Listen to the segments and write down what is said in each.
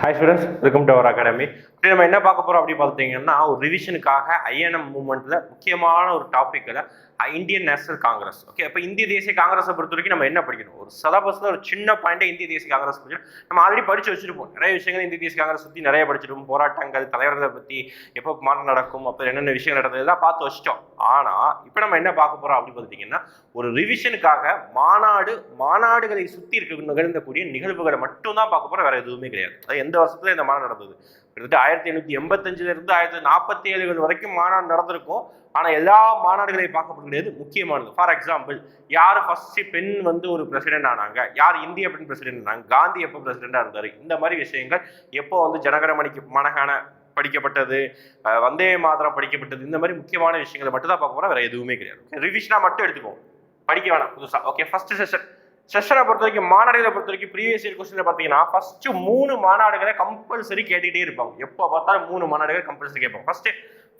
Hi students welcome to our academy இப்படி நம்ம என்ன பார்க்க போறோம் அப்படி பார்த்தீங்கன்னா ஒரு ரிவிஷனுக்காக ஐஎன்எம் மூமெண்ட்டில் முக்கியமான ஒரு டாபிக்ல இந்தியன் நேஷனல் காங்கிரஸ். ஓகே அப்போ இந்திய தேசிய காங்கிரஸை பொறுத்த வரைக்கும் நம்ம என்ன படிக்கணும்? ஒரு சிலபஸ்ல ஒரு சின்ன பாயிண்ட் இந்திய தேசிய காங்கிரஸ் படிக்கணும் நம்ம ஆல்ரெடி படித்து வச்சுருப்போம் நிறைய விஷயங்கள் இந்திய தேசிய காங்கிரஸ் பற்றி நிறைய படிச்சிருப்போம் போராட்டங்கள் தலைவர்களை பற்றி எப்போ மாற்றம் நடக்கும் அப்போ என்னென்ன விஷயங்கள் நடந்தது தான் பார்த்து வச்சிட்டோம். ஆனால் இப்போ நம்ம என்ன பார்க்க போகிறோம் அப்படின்னு பார்த்தீங்கன்னா ஒரு ரிவிஷனுக்காக மாநாடு மாநாடுகளை சுற்றி இருக்க நிகழ்ந்தக்கூடிய நிகழ்வுகளை மட்டும் தான் பார்க்க போகிறோம் வேறு எதுவுமே கிடையாது. அது எந்த வருஷத்துல இந்த மாநாடு நடந்தது? கிட்டத்தட்ட ஆயிரத்தி எழுநூத்தி எண்பத்தஞ்சுல இருந்து ஆயிரத்தி நாற்பத்தி ஏழுகள் வரைக்கும் மாநாடு நடந்திருக்கும். ஆனா எல்லா மாநாடுகளையும் பார்க்கப்பட முடியாது முக்கியமானது. ஃபார் எக்ஸாம்பிள் யார் ஃபர்ஸ்ட் பெண் வந்து ஒரு பிரசிடென்ட் ஆனாங்க? யார் இந்திய பெண் பிரசிடென்ட் ஆனாங்க? காந்தி எப்போ பிரசிடென்டா இருந்தாரு? இந்த மாதிரி விஷயங்கள் எப்போ வந்து ஜனகரமணிக்கு மனகான படிக்கப்பட்டது வந்தே மாதரம் படிக்கப்பட்டது இந்த மாதிரி முக்கியமான விஷயங்களை மட்டும் தான் பார்க்க போறோம். வேற எதுவுமே கிடையாது. ரிவிஷனா மட்டும் எடுத்துக்கோங்க படிக்க வேணாம் புதுசா. ஓகே ஃபர்ஸ்ட் செஷன் செஷனை பொறுத்த வரைக்கும் மாநாடுகளை பொறுத்த வரைக்கும் ப்ரீவியஸ் இயர் கொஸ்டின் பார்த்தீங்கன்னா ஃபர்ஸ்ட் மூணு மாநாடுகளை கம்பல்சரி கேட்டுக்கிட்டே இருப்பாங்க. எப்போ பார்த்தாலும் மூணு மாநாடுகள் கம்பல்சரி கேட்பாங்க. ஃபர்ஸ்ட்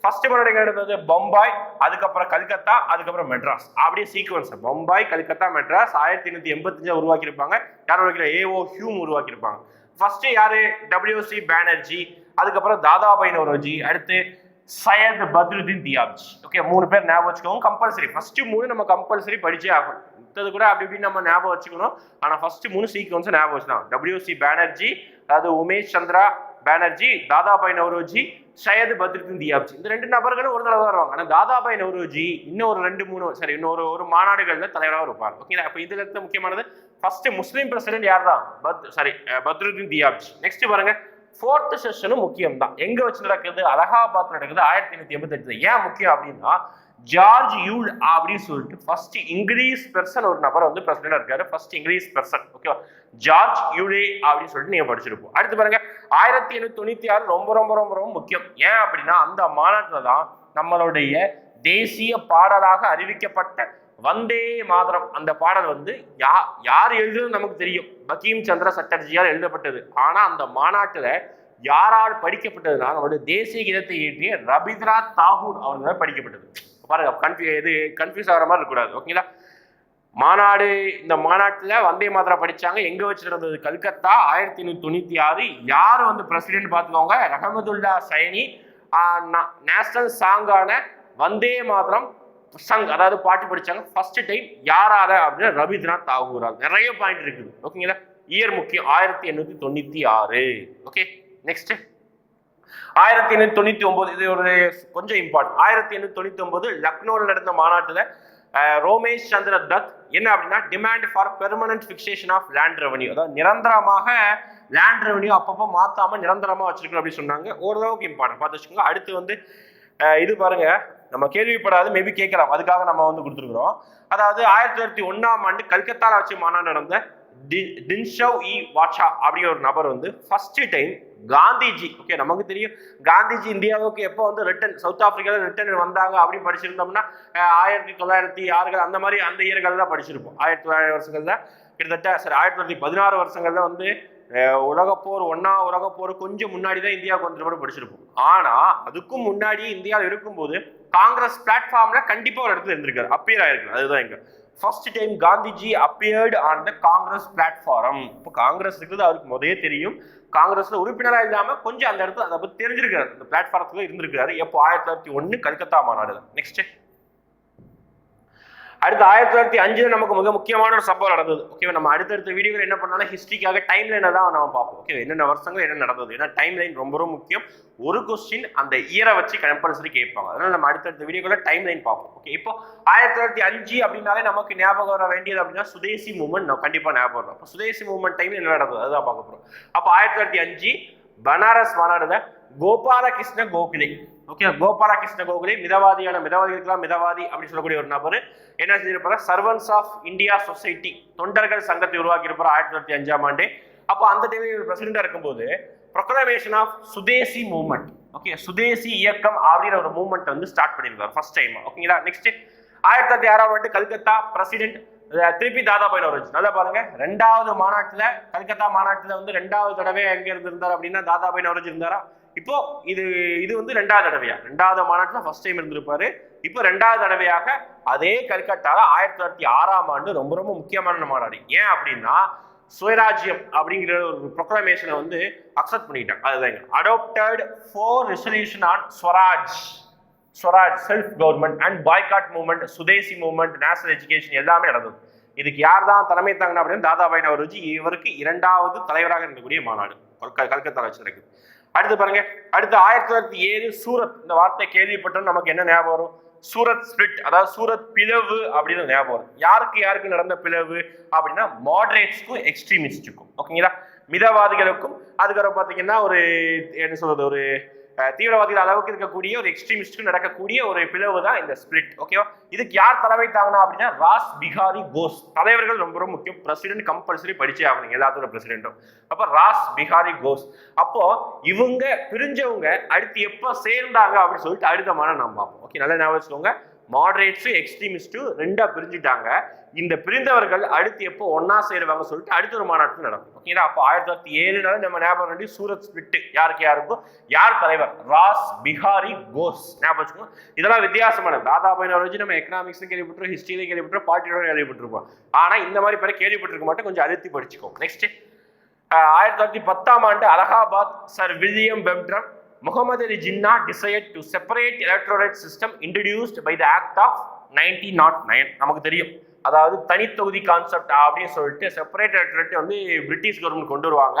ஃபர்ஸ்ட் மாநாடு எடுத்தது பம்பாய் அதுக்கப்புறம் கல்கத்தா அதுக்கப்புறம் மெட்ராஸ். அப்படியே சீக்வன்ஸ் பம்பாய் கல்கத்தா மெட்ராஸ் ஆயிரத்தி எண்ணூத்தி எண்பத்தஞ்சா உருவாக்கியிருப்பாங்க. யார் உருவாக்கிற ஏஓ ஹியூம் உருவாக்கியிருப்பாங்க. ஃபர்ஸ்ட் யாரு? டபிள்யூசி பேனர்ஜி அதுக்கப்புறம் தாதாபாய் நவரோஜி அடுத்து சையத் பத்ருதீன் தியாப்ஜி. ஓகே மூணு பேர் ஞாபகம் வச்சுக்கோங்க. கம்பல்சரி ஃபர்ஸ்ட் மூணு நம்ம கம்பல்சரி படிச்சே ஆகணும். மற்றது கூட அப்படி இப்படி நம்ம ஞாபகம் வச்சுக்கணும். ஆனால் ஃபர்ஸ்ட் மூணு சீக்வன்ஸ் ஞாபகம் வச்சுக்கலாம் டபிள்யூசி பேனர்ஜி அதாவது உமேஷ் சந்திரா பேனர்ஜி தாதாபாய் நவரோஜி சையது பத்ருதீன் தியாப்ஜி. இந்த ரெண்டு நபர்களும் ஒரு தடவை வருவாங்க. ஆனால் தாதாபாய் நவரோஜி இன்னும் ஒரு ரெண்டு மூணு சரி இன்னொரு ஒரு மாநாடுகளில் தலைவராக இருப்பார். ஓகேங்களா அப்போ இதுல இருக்க முக்கியமானது ஃபர்ஸ்ட் முஸ்லீம் பிரசிடென்ட் யார் தான் பத் சாரி பத்ருதீன் தியாப்ஜி. நெக்ஸ்ட் பாருங்க ஃபோர்த்து செஷனும் முக்கியம் தான் எங்க வச்சு நடக்குது? அலகாபாத் நடக்குது ஆயிரத்தி எண்ணூத்தி எண்பத்தி ஏன் முக்கியம் அப்படின்னா ஜார்ஜ் யூல் அப்படின்னு சொல்லிட்டு ஃபர்ஸ்ட் இங்கிலீஷ் பெர்சன் ஒரு நபர் வந்து பிரசிடண்டா இருக்காரு. ஃபர்ஸ்ட் இங்கிலீஷ் பெர்சன் ஓகேவா ஜார்ஜ் யூலே அப்படின்னு சொல்லிட்டு நீங்க படிச்சிருப்போம். அடுத்து பாருங்க ஆயிரத்தி எண்ணூத்தி தொண்ணூத்தி ஆறு ரொம்ப ரொம்ப ரொம்ப ரொம்ப முக்கியம். ஏன் அப்படின்னா அந்த மாநாட்டில் தான் நம்மளுடைய தேசிய பாடலாக அறிவிக்கப்பட்ட வந்தே மாதரம். அந்த பாடல் வந்து யா யார் எழுதுன்னு நமக்கு தெரியும். பகீம் சந்திர சட்டர்ஜியால் எழுதப்பட்டது. ஆனா அந்த மாநாட்டில் யாரால் படிக்கப்பட்டதுன்னா நம்மளுடைய தேசிய கீதத்தை இயற்றிய ரபீந்திரநாத் தாகூர் அவர்களால் படிக்கப்பட்டது. பாருங்க கன்ஃபியூ இது கன்ஃபியூஸ் ஆகிற மாதிரி இருக்கக்கூடாது ஓகேங்களா மாநாடு இந்த மாநாட்டில் வந்தே மாதரம் படிச்சாங்க. எங்கே வச்சு நடந்தது? கல்கத்தா ஆயிரத்தி எண்ணூத்தி தொண்ணூற்றி ஆறு. யார் வந்து பிரசிடென்ட் பார்த்துக்கோங்க ரஹமதுல்லா சைனி நேஷனல் சாங்கான வந்தே மாதரம் சங் அதாவது பாட்டு படித்தாங்க ஃபர்ஸ்ட் டைம் யாரால அப்படின்னா ரவீந்திரநாத் தாகூரா நிறைய பாயிண்ட் இருக்குது ஓகேங்களா இயர் முக்கியம் ஆயிரத்தி எண்ணூற்றி தொண்ணூற்றி ஆறு ஓகே நெக்ஸ்ட்டு ஆயிரத்தி எண்ணூத்தி தொண்ணூத்தி ஒன்பது இது ஒரு கொஞ்சம் இம்பார்ட்டன்ட் ஆயிரத்தி எண்ணூத்தி தொண்ணூத்தி ஒன்பது லக்னோவில் நடந்த மாநாட்டுல ரோமேஷ் சந்திர தத் என்ன அப்படின்னா demand for permanent fixation of land revenue அதாவது நிரந்தரமாக லேண்ட் ரெவன்யூ அப்பப்போ மாத்தாம நிரந்தரமா வச்சிருக்கணும் அப்படின்னு சொன்னாங்க. ஓரளவுக்கு இம்பார்ட்டன்ட் பார்த்து வச்சுக்கோங்க. அடுத்து வந்து இது பாருங்க. நம்ம கேள்விப்படாது மேபி கேட்கலாம். அதுக்காக நம்ம வந்து கொடுத்துருக்குறோம். அதாவது ஆயிரத்தி தொள்ளாயிரத்தி ஒன்னாம் ஆண்டு கல்கத்தாவில் வச்சு மாநாடு நடந்த டின்ஷவ் இ வாட்சா அப்படிங்கிற ஒரு நபர் வந்து ஃபர்ஸ்ட் டைம் காந்திஜி ஓகே நமக்கு தெரியும். காந்திஜி இந்தியாவுக்கு எப்போ வந்து ரிட்டன் சவுத் ஆப்பிரிக்காவில் ரிட்டன் வந்தாங்க அப்படின்னு படிச்சிருந்தோம்னா ஆயிரத்தி தொள்ளாயிரத்தி ஆறுகள் அந்த மாதிரி அந்த இயர்கள் தான் படிச்சிருப்போம். ஆயிரத்தி தொள்ளாயிரம் வருஷங்கள்ல கிட்டத்தட்ட சரி ஆயிரத்தி தொள்ளாயிரத்தி பதினாறு வருஷங்கள்ல வந்து உலகப்போர் ஒன்னா உலகப்போர் கொஞ்சம் முன்னாடி தான் இந்தியாவுக்கு வந்துருப்போம் படிச்சிருப்போம். ஆனா அதுக்கும் முன்னாடி இந்தியாவில் இருக்கும்போது காங்கிரஸ் பிளாட்ஃபார்ம்ல கண்டிப்பா ஒரு இடத்துல இருந்திருக்காரு. அப்பியர் ஆயிருக்கு அதுதான் எங்க first time Gandhiji appeared on the Congress platform இப்போ காங்கிரஸ் இருக்கிறது அவருக்கு முதலே தெரியும். காங்கிரஸ்ல உறுப்பினராக இல்லாம கொஞ்சம் அந்த இடத்துல அதை பத்தி தெரிஞ்சிருக்காரு அந்த பிளாட்ஃபார்த்துல இருந்திருக்காரு எப்போ? ஆயிரத்தி தொள்ளாயிரத்தி ஒன்று கல்கத்தா மாநாடு நெக்ஸ்ட் அடுத்து ஆயிரத்தி தொள்ளாயிரத்தி அஞ்சு நமக்கு மிக முக்கியமான ஒரு சம்பவம் நடந்தது. ஓகேவா நம்ம அடுத்தடுத்த வீடியோவில் என்ன பண்ணாலும் ஹிஸ்ட்ரிக்காக டைம் லைனை தான் நம்ம பார்ப்போம். ஓகே என்னென்ன வருஷங்கள் என்ன நடந்தது? ஏன்னா டைம் லைன் ரொம்ப ரொம்ப முக்கியம். ஒரு கொஸ்டின் அந்த இயரை வச்சு கம்பல்சரி கேட்பாங்க. அதனால நம்ம அடுத்தடுத்த வீடியோக்குள்ள டைம் லைன் பார்ப்போம். ஓகே இப்போ ஆயிரத்தி தொள்ளாயிரத்தி அஞ்சு அப்படின்னாலே நமக்கு ஞாபகம் வர வேண்டியது அப்படின்னா சுதேசி மூமெண்ட் நம்ம கண்டிப்பாக ஞாபகம் வரும் அப்போ சுதேசி மூமெண்ட் டைம்ல என்ன நடந்தது? அதுதான் பார்க்க போகிறோம் அப்போ ஆயிரத்தி தொள்ளாயிரத்தி அஞ்சு பனாரஸ் மாநாடுல கோபாலகிருஷ்ண கோகலே. ஓகே கோபாலகிருஷ்ண கோகுலே மிதவாதியான மிதவாதிகளுக்கெல்லாம் மிதவாதி அப்படின்னு சொல்லக்கூடிய ஒரு நபர். என்ன செஞ்சிருப்பாரு? சர்வன்ஸ் ஆஃப் இந்தியா சொசைட்டி தொண்டர்கள் சங்கத்தை உருவாக்கி இருப்பார் ஆயிரத்தி தொள்ளாயிரத்தி அஞ்சாம் ஆண்டு. அப்போ அந்த டைமில் பிரசிடண்டா இருக்கும்போது proclamation of Swadeshi movement okay Swadeshi இயக்கம் அப்படிங்கிற ஒரு மூவ்மெண்ட் வந்து ஸ்டார்ட் பண்ணியிருக்காரு ஃபர்ஸ்ட் டைம் ஓகேங்களா நெக்ஸ்ட் ஆயிரத்தி தொள்ளாயிரத்தி ஆறாம் ஆண்டு கல்கத்தா பிரசிடென்ட் திருப்பி தாதாபாய் நவரோஜ் நல்லா பாருங்க. ரெண்டாவது மாநாட்டுல கல்கத்தா மாநாட்டுல வந்து ரெண்டாவது தடவை எங்க இருந்திருந்தார் அப்படின்னா தாதாபாய் நவரோஜ் இருந்தாரா? இப்போ இது இது வந்து ரெண்டாவது தடவையா? ரெண்டாவது மாநாட்டில் ஃபர்ஸ்ட் டைம் இருந்திருப்பாரு. இப்போ ரெண்டாவது தடவையாக அதே கல்கட்டால ஆயிரத்தி தொள்ளாயிரத்தி ஆறாம் ஆண்டு ரொம்ப ரொம்ப முக்கியமான மாநாடு. ஏன் அப்படின்னா சுயராஜ்யம் அப்படிங்கிற ஒரு ப்ரொக்ளமேஷனை வந்து அக்செப்ட் பண்ணிட்டாங்க. அதுதாங்க. Adopted four resolution on Swaraj Swaraj self government and boycott movement Swadeshi movement national education எல்லாமே நடந்தது. இதுக்கு யார் தான் தலைமை தாங்கினா அப்படின்னு தாதாபாய் நவரோஜி. இவருக்கு இரண்டாவது தலைவராக இருக்கக்கூடிய மாநாடு. கல்க- கல்கத்தால வச்சு நடக்குது அடுத்து பாருங்க. அடுத்து ஆயிரத்தி தொள்ளாயிரத்தி ஏழு சூரத். இந்த வார்த்தை கேள்விப்பட்டோம் நமக்கு என்ன ஞாபகம் வரும்? சூரத் ஸ்பிளிட் அதாவது சூரத் பிளவு அப்படின்னு ஞாபகம் வரும். யாருக்கு யாருக்கு நடந்த பிளவு அப்படின்னா மாடரேட்ஸ்க்கும் எக்ஸ்ட்ரீமிஸ்டுக்கும் ஓகேங்களா மிதவாதிகளுக்கும். அதுக்கப்புறம் பார்த்தீங்கன்னா ஒரு என்ன சொல்றது ஒரு தீவிரவாதிகள் அளவுக்கு இருக்கக்கூடிய ஒரு எக்ஸ்ட்ரீமிஸ்டுக்கு நடக்கக்கூடிய ஒரு பிளவு தான் இந்த ஸ்பிரிட் ஓகேவா இதுக்கு யார் தலைமை தாங்கினா அப்படின்னா ராஸ் பிகாரி கோஸ் தலைவர்கள் ரொம்ப ரொம்ப முக்கியம். பிரசிடென்ட் கம்பல்சரி படிச்சே ஆகணும் எல்லாத்தோட பிரசிடென்ட்டும் அப்போ ராஸ் பிகாரி கோஸ் அப்போ இவங்க பிரிஞ்சவங்க அடுத்து எப்போ சேர்ந்தாங்க அப்படின்னு சொல்லிட்டு அடுத்த மாதம் நம்ம பார்ப்போம். ஓகே நல்லா ஞாபகம் வச்சுக்கோங்க. மாடரேட்ஸு எக்ஸ்ட்ரீமிஸ்ட்டு ரெண்டாக பிரிஞ்சுட்டாங்க. இந்த பிரிந்தவர்கள் அடுத்து எப்போ ஒன்னா சேருவாங்க சொல்லிட்டு அடுத்த ஒரு மாநாட்டில் நடக்கும். ஓகேங்களா அப்போ ஆயிரத்தி தொள்ளாயிரத்தி ஏழுனால நம்ம ஞாபகம் வேண்டி சூரத் ஸ்பிட்டு யாருக்கு யாருக்கும் யார் தலைவர்? ராஸ் பிஹாரி கோஸ். ஞாபகம் வச்சுக்கோங்க. இதெல்லாம் வித்தியாசமான தாதாபாய் நவரோஜி நம்ம எக்கனாமிக்ஸ் கேள்விப்பட்டிருக்கோம் ஹிஸ்டரியும் கேள்விப்பட்டிருக்கோம் பாட்டியோட கேள்விப்பட்டிருக்கோம். ஆனால் இந்த மாதிரி பேரை கேள்விப்பட்டிருக்க மாட்டோம் கொஞ்சம் அழுத்தி படிச்சுக்கோம் நெக்ஸ்ட் ஆயிரத்தி தொள்ளாயிரத்தி பத்தாம் ஆண்டு Allahabad sir William பெம்ட்ரம் Muhammad Ali Jinnah decide to separate electorate system introduced by the act of nineteen naught nine நமக்கு தெரியும். அதாவது தனித்தொகுதி கான்செப்ட் அப்படின்னு சொல்லிட்டு செப்பரேட் எலக்ட்ரேட் வந்து பிரிட்டிஷ் கவர்மெண்ட் கொண்டு வருவாங்க.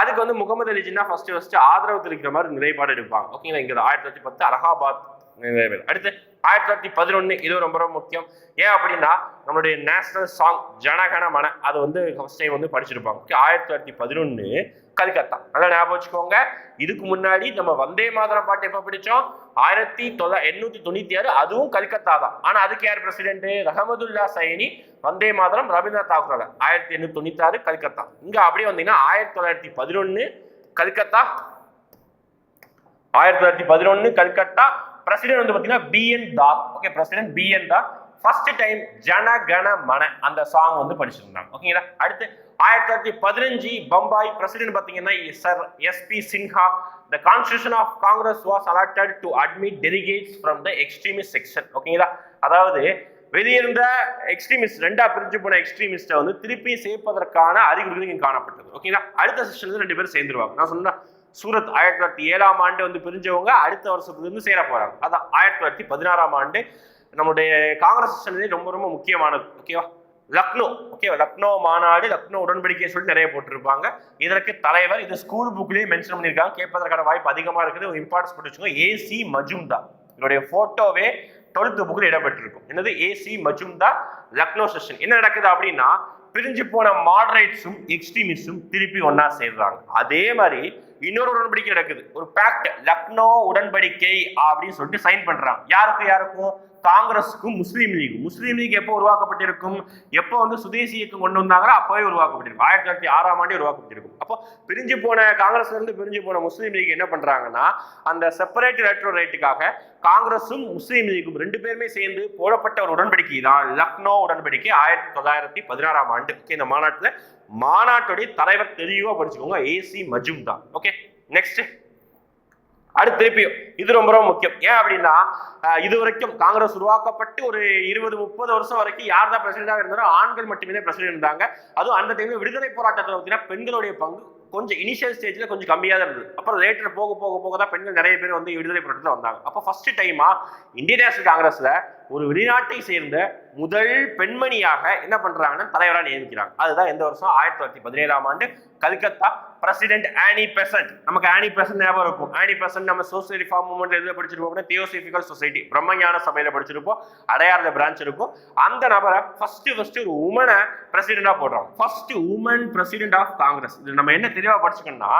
அதுக்கு வந்து முகமது அலி ஜின்னா ஃபர்ஸ்ட் ஃபர்ஸ்ட் ஆதரவு தெரிவிக்கிற மாதிரி நிலைப்பாடு எடுப்பாங்க. ஓகேங்களா இங்கே ஆயிரத்தி தொள்ளாயிரத்தி பத்து அலகாபாத் நிறைவேறும் அடுத்து ஆயிரத்தி தொள்ளாயிரத்தி பதினொன்று இது ரொம்ப ரொம்ப முக்கியம். ஏன் அப்படின்னா நம்மளுடைய நேஷனல் சாங் ஜனகன மன அது வந்து ஃபர்ஸ்ட் டைம் வந்து படிச்சிருப்பாங்க. ஆயிரத்தி தொள்ளாயிரத்தி பதினொன்று கல்கத்தா. நல்லா ஞாபகம் வச்சுக்கோங்க. இதுக்கு முன்னாடி நம்ம வந்தே மாதரம் பாட்டு எப்போ படித்தோம் ஆயிரத்தி தொள்ளா எண்ணூத்தி தொண்ணூத்தி ஆறு அதுவும் கல்கத்தா தான். ஆனால் அதுக்கு யார் பிரசிடென்ட் ரஹமதுல்லா சைனி வந்தே மாதரம் ரவீந்திரநாத் தாகூர் ஆயிரத்தி எண்ணூத்தி தொண்ணூத்தி ஆறு கல்கத்தா. இங்கே அப்படியே வந்தீங்கன்னா ஆயிரத்தி தொள்ளாயிரத்தி பதினொன்று கல்கத்தா. ஆயிரத்தி தொள்ளாயிரத்தி பதினொன்று கல்கத்தா. பிரசிடென்ட் வந்து பாத்தீங்கன்னா B N Das okay president B N Das first time Jana Gana Mana அந்த சாங் வந்து படிச்சிருந்தாங்க ஓகேங்களா அடுத்து ஆயிரத்தி தொள்ளாயிரத்தி பதினஞ்சு பம்பாய் பிரசிடென்ட் பாத்தீங்கன்னா Sir S P Sinha the constitution of Congress was allotted to admit delegates from the extremist section ஓகேங்களா அதாவது வெளியிருந்த எக்ஸ்ட்ரீமிஸ்ட் ரெண்டா பிரிஞ்சு போன எக்ஸ்ட்ரீமிஸ்ட்டை வந்து திருப்பி சேர்ப்பதற்கான அறிகுறிகள் இங்கே காணப்பட்டது. ஓகேங்களா அடுத்த செஷன்ல ரெண்டு பேரும் சேர்ந்துருவாங்க. நான் சொன்னா சூரத் ஆயிரத்தி தொள்ளாயிரத்தி ஏழாம் ஆண்டு வந்து பிரிஞ்சவங்க அடுத்த வருஷத்துல இருந்து சேர போகிறாங்க அதான் ஆயிரத்தி தொள்ளாயிரத்தி பதினாறாம் ஆண்டு நம்மளுடைய காங்கிரஸ் ரொம்ப ரொம்ப முக்கியமானது ஓகேவா லக்னோ ஓகேவா லக்னோ மாநாடு லக்னோ உடன்படிக்கை சொல்லி நிறைய போட்டிருப்பாங்க. இதற்கு தலைவர் இது ஸ்கூல் புக்லேயே மென்ஷன் பண்ணியிருக்காங்க. கேட்பதற்கான வாய்ப்பு அதிகமாக இருக்குது. ஒரு இம்பார்ட்டன்ஸ் போட்டு வச்சுக்கோங்க. ஏசி மஜும்தா இதனுடைய ஃபோட்டோவே டுவெல்த் புக்கில் இடம்பெற்றிருக்கும். என்னது? ஏசி மஜும்தா லக்னோ செஷன் என்ன நடக்குது அப்படின்னா பிரிஞ்சு போன மாடரேட்ஸும் எக்ஸ்ட்ரீமிஸ்டும் திருப்பி ஒன்னா சேர்றாங்க. அதே மாதிரி இன்னொரு உடன்படிக்கை நடக்குது. ஒரு பேக்ட் லக்னோ உடன்படிக்கை அப்படின்னு சொல்லிட்டு சைன் பண்றாங்க. யாருக்கும் யாருக்கும்? காங்கிரஸுக்கும் முஸ்லீம் லீக் முஸ்லீம் லீக் எப்போ உருவாக்கப்பட்டிருக்கும்? எப்போ வந்து சுதேசி இயக்கம் கொண்டு வந்தாங்களோ அப்பவே உருவாக்கப்பட்டிருக்கும். ஆயிரத்தி தொள்ளாயிரத்தி ஆறாம் ஆண்டே உருவாக்கப்பட்டிருக்கும். அப்போ பிரிஞ்சு போன காங்கிரஸ்ல இருந்து பிரிஞ்சு போன முஸ்லீம் லீக் என்ன பண்றாங்கன்னா அந்த செப்பரேட் எலக்ட்ரோ ரைட்டுக்காக காங்கிரஸும் முஸ்லீம் லீக்கும் ரெண்டு பேருமே சேர்ந்து போடப்பட்ட ஒரு உடன்படிக்கை தான் லக்னோ உடன்படிக்கை ஆயிரத்தி தொள்ளாயிரத்தி பதினாறாம் ஆண்டு. இந்த மாநாட்டில் மாநாட்டுடைய தலைவர் தெளிவாக படிச்சுக்கோங்க ஏசி மஜும்தார் ஓகே நெக்ஸ்ட் அடுத்து திருப்பியும். இது ரொம்ப ரொம்ப முக்கியம். ஏன் அப்படின்னா இது வரைக்கும் காங்கிரஸ் உருவாக்கப்பட்டு ஒரு இருபது முப்பது வருஷம் வரைக்கும் யார் தான் பிரசிடண்டாக இருந்தாலும் ஆண்கள் மட்டுமே தான் பிரசிடென்ட் இருந்தாங்க. அதுவும் அந்த டைம்ல விடுதலை போராட்டத்தில் பார்த்தீங்கன்னா பெண்களுடைய பங்கு கொஞ்சம் இனிஷியல் ஸ்டேஜில் கொஞ்சம் கம்மியாக தான் இருந்தது. அப்புறம் லேட்டர் போக போக போக தான் பெண்கள் நிறைய பேர் வந்து விடுதலை போராட்டத்தில் வந்தாங்க. அப்போ ஃபர்ஸ்ட் டைமாக இந்தியன் நேஷனல் காங்கிரஸில் ஒரு வெளிநாட்டை சேர்ந்த முதல் பெண்மணியாக என்ன பண்ணுறாங்கன்னு தலைவராக நியமிக்கிறாங்க. அதுதான் எந்த வருஷம் ஆயிரத்தி தொள்ளாயிரத்தி பதினேழாம் ஆண்டு கல்கத்தா பிரசிடென்ட் ஆனி பெசன்ட். நமக்கு ஆனி பெசன்ட் ஞாபகம் இருக்கும். ஆனி பெசன்ட் நம்ம சோசியல் ரிஃபார்ம் மூமெண்ட் எதுல படிச்சிருப்போம் அப்படின்னா தியோசிபிகல் சொசைட்டி பிரம்மஞான சபையில படிச்சிருப்போம். அடையார்ல பிரான்ச் இருக்கும். அந்த நபரை ஃபர்ஸ்ட் ஃபர்ஸ்ட் ஒரு உமனை பிரசிடென்டா போடுறோம் first woman president of Congress இது நம்ம என்ன தெளிவா படிச்சுக்கணும்னா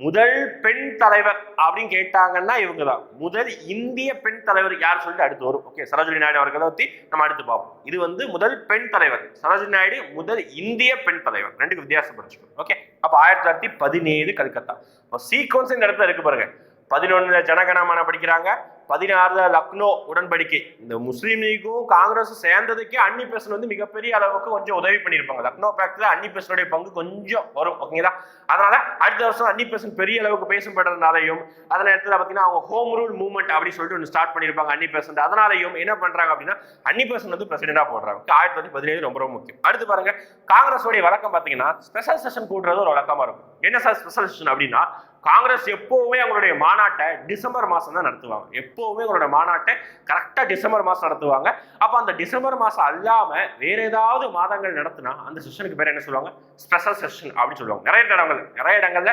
முதல் பெண் தலைவர் அப்படின்னு கேட்டாங்கன்னா இவங்க தான் முதல் இந்திய பெண் தலைவர் யார் சொல்லிட்டு அடுத்து வரும். ஓகே சரோஜினி நாயுடு அவர்களை பத்தி நம்ம அடுத்து பார்ப்போம். இது வந்து முதல் பெண் தலைவர். சரோஜினி நாயுடு முதல் இந்திய பெண் தலைவர். ரெண்டுக்கு வித்தியாசம் படிச்சுக்கணும் ஓகே அப்போ ஆயிரத்தி தொள்ளாயிரத்தி பதினேழு கல்கத்தா. இப்போ சீக்வன்ஸ் இந்த இடத்துல இருக்கு பாருங்க. பதினொன்னுல ஜனகணமான படிக்கிறாங்க பதினாறுல லக்னோ உடன்படிக்கை. இந்த முஸ்லீம் லீகும் காங்கிரஸும் சேர்ந்ததுக்கே அன்னி பெசன் வந்து மிகப்பெரிய அளவுக்கு கொஞ்சம் உதவி பண்ணியிருப்பாங்க. லக்னோ பேக்ட்ல அன்னி பெசனுடைய பங்கு கொஞ்சம் வரும் ஓகேங்களா அதனால அடுத்த வருஷம் அன்னி பெசன் பெரிய அளவுக்கு பேசப்படுறதுனாலையும் அதில் நேரத்தில் பார்த்தீங்கன்னா அவங்க ஹோம் ரூல் மூவ்மெண்ட் அப்படின்னு சொல்லிட்டு ஒன்று ஸ்டார்ட் பண்ணியிருப்பாங்க அன்னி பெசன்ட் அதனாலையும் என்ன பண்றாங்க அப்படின்னா அன்னி பெசன் வந்து பிரசிடென்டா போடுறாங்க. ஆயிரத்தி தொள்ளாயிரத்தி பதினேழு ரொம்ப ரொம்ப முக்கியம். அடுத்து பாருங்க காங்கிரஸோடைய வழக்கம் பார்த்தீங்கன்னா ஸ்பெஷல் செஷன் கூட்டுறது ஒரு வழக்கமா இருக்கும். என்ன சார் ஸ்பெஷல் செஷன் அப்படின்னா காங்கிரஸ் எப்போவுமே அவங்களுடைய மாநாட்டை டிசம்பர் மாதம் தான் நடத்துவாங்க. எப்போவுமே அவங்களோட மாநாட்டை கரெக்டாக டிசம்பர் மாதம் நடத்துவாங்க. அப்போ அந்த டிசம்பர் மாதம் அல்லாமல் வேற ஏதாவது மாதங்கள் நடத்தினா அந்த செஷனுக்கு பேர் என்ன சொல்லுவாங்க? ஸ்பெஷல் செஷன் அப்படின்னு சொல்லுவாங்க. நிறைய இடங்கள் நிறைய இடங்கள்ல